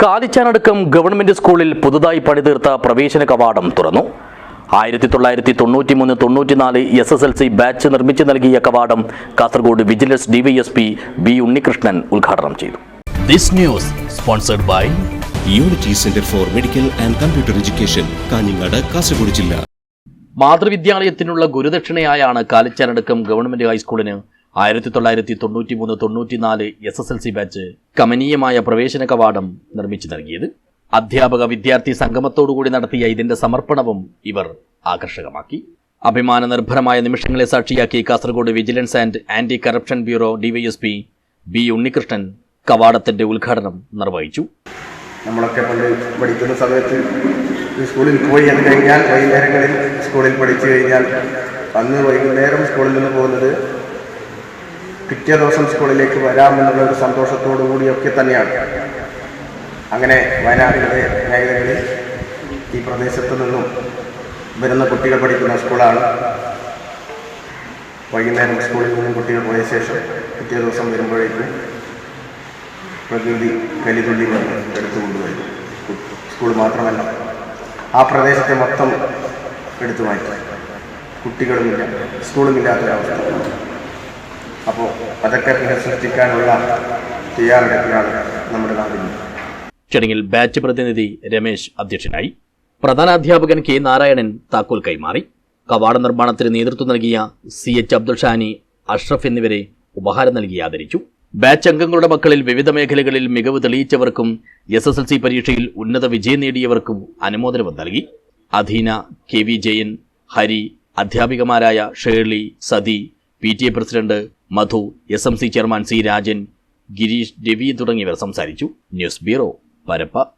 Kalichanadukkam government സ്കൂളിൽ പുതുതായി പണിതീർത്ത പ്രവേശന കവാടം തുറന്നു. ആയിരത്തി തൊള്ളായിരത്തി തൊണ്ണൂറ്റി മൂന്ന് തൊണ്ണൂറ്റിനാല് S S L C batch നിർമ്മിച്ചു നൽകിയ കവാടം Kasaragod vigilance DYSP B Unnikrishnan ഉദ്ഘാടനം ചെയ്തു. This news sponsored by unity centre for medical and computer education Kanhangad Kasaragod ജില്ല മാതൃവിദ്യാലയത്തിനുള്ള ഗുരുദക്ഷിണയായാണ് കാലിച്ചാനടക്കം ഗവൺമെന്റ് ഹൈസ്കൂളിന് ആയിരത്തി തൊള്ളായിരത്തി തൊണ്ണൂറ്റി മൂന്ന് തൊണ്ണൂറ്റിനാല് S S L C batch കമനീയമായ പ്രവേശന കവാടം നിർമ്മിച്ചു നൽകിയത്. അധ്യാപക വിദ്യാർത്ഥി സംഗമത്തോടുകൂടി നടത്തിയ ഇതിന്റെ സമർപ്പണവും ഇവർ ആകർഷകമാക്കി. അഭിമാന നിർഭരമായ നിമിഷങ്ങളെ സാക്ഷിയാക്കി Kasaragod vigilance and anti corruption bureau DYSP B Unnikrishnan കവാടത്തിന്റെ ഉദ്ഘാടനം നിർവഹിച്ചു. നമ്മളൊക്കെ പണ്ട് പഠിക്കുന്ന സമയത്ത് സ്കൂളിൽ പോയി കഴിഞ്ഞാൽ വൈകുന്നേരങ്ങളിൽ സ്കൂളിൽ പഠിച്ചു കഴിഞ്ഞാൽ അന്ന് വൈകുന്നേരം സ്കൂളിൽ നിന്ന് പിറ്റേ ദിവസം സ്കൂളിലേക്ക് വരാമെന്നുള്ള ഒരു സന്തോഷത്തോടു കൂടിയൊക്കെ തന്നെയാണ്. അങ്ങനെ വയനാടിന്റെ മേഖലകളിൽ ഈ പ്രദേശത്തു നിന്നും വരുന്ന കുട്ടികൾ പഠിക്കുന്ന സ്കൂളാണ്. വൈകുന്നേരം സ്കൂളിൽ നിന്നും കുട്ടികൾ പോയ ശേഷം പിറ്റേ ദിവസം വരുമ്പോഴേക്കും പ്രകൃതി കലിതുള്ളി വന്ന് എടുത്തു സ്കൂൾ മാത്രമല്ല ആ പ്രദേശത്തെ മൊത്തം എടുത്തു മാറ്റി കുട്ടികളുമില്ല സ്കൂളുമില്ലാത്തൊരവസ്ഥ. അപ്പോൾ അതൊക്കെ പുനഃസൃഷ്ടിക്കാനുള്ള തയ്യാറെടുപ്പിലാണ് നമ്മുടെ നാടിന്. ചടങ്ങിൽ ബാച്ച് പ്രതിനിധി രമേശ് അധ്യക്ഷനായി പ്രധാനാധ്യാപകൻ കെ നാരായണൻ താക്കോൽ കൈമാറി. കവാട നിർമ്മാണത്തിന് നേതൃത്വം നൽകിയ സി എച്ച് അബ്ദുൾ ഷാനി അഷ്റഫ് എന്നിവരെ ഉപഹാരം നൽകി ആദരിച്ചു. ബാച്ച് അംഗങ്ങളുടെ മക്കളിൽ വിവിധ മേഖലകളിൽ മികവ് തെളിയിച്ചവർക്കും എസ് എസ് എൽ സി പരീക്ഷയിൽ ഉന്നത വിജയം നേടിയവർക്കും അനുമോദനവും നൽകി. അധീന K V Jayan Hari അധ്യാപികമാരായ Shirley Sathi P T A president Madhu S M C chairman C Rajan Girish Ravi തുടങ്ങിയവർ സംസാരിച്ചു. News bureau Parappa.